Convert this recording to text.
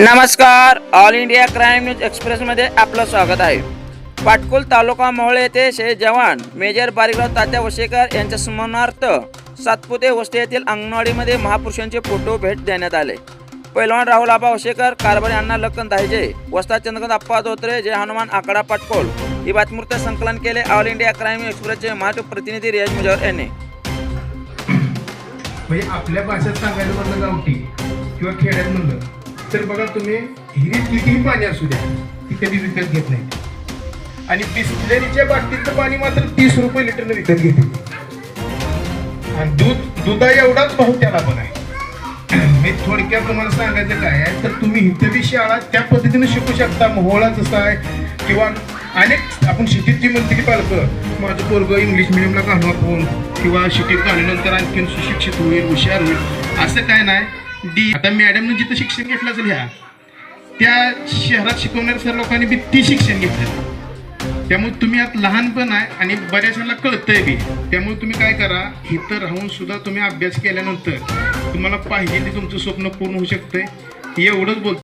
नमस्कार all India crime news एक्सप्रेसमध्ये आपलं स्वागत आहे. पाटकुल तालुका मोहळे येथे शहीद जवान मेजर बारीकराव तात्या वशेकर यांच्या स्मरणार्थ सातपुते वस्ती येथील अंगणवाडीमध्ये महापुरुषांचे फोटो भेट देण्यात आले. पैलवान राहुल आबा वशेकर कारभारी अण्णा लक्कन दाहिजे वस्ताद चंद्रकांत अप्पा धोत्रे जय हनुमान आकडा पाटकोल ही बातमीवृत्त संकलन केले ऑल इंडिया क्राईम एक्सप्रेसचे महाराष्ट्र प्रतिनिधी रियाज मुजावर यांनी. म्हणजे आपल्या भाषेत सांगायचं म्हणलं गावठी किंवा खेड्यात म्हणलं तर बघा तुम्ही. हिरीत कितीही पाणी असू द्या ती कधी विकत घेत नाही. आणि बिस्लरीच्या बाटलीचं पाणी मात्र तीस रुपये लिटरनं विकत घेते. आणि दूध दुधा एवढाच भाऊ त्याला पण आहे. मी थोडक्यात तुम्हाला सांगायचं काय आहे तर तुम्ही इथं शाळा त्या पद्धतीने शिकू शकता. मोहळा जसा आहे किंवा अनेक आपण शिटीत जी म्हणते की पालकं माझं पोरग इंग्लिश मिडियमला घालणार होऊन किंवा शिटीत घालूनंतर आणखीन सुशिक्षित होईल हुशार होईल असं काय नाही. डी. आता मॅडमने जिथं शिक्षण घेतलं असेल ह्या त्या शहरात शिकवणाऱ्या सर्व लोकांनी बी ती शिक्षण घेतलं. त्यामुळे तुम्ही आत लहानपण आहे आणि बऱ्याचशाला कळतंय बी. त्यामुळे तुम्ही काय करा इथं राहून सुद्धा तुम्ही अभ्यास केल्यानंतर तुम्हाला पाहिजे ते तुमचं स्वप्न पूर्ण होऊ शकतंय. एवढंच बोलतो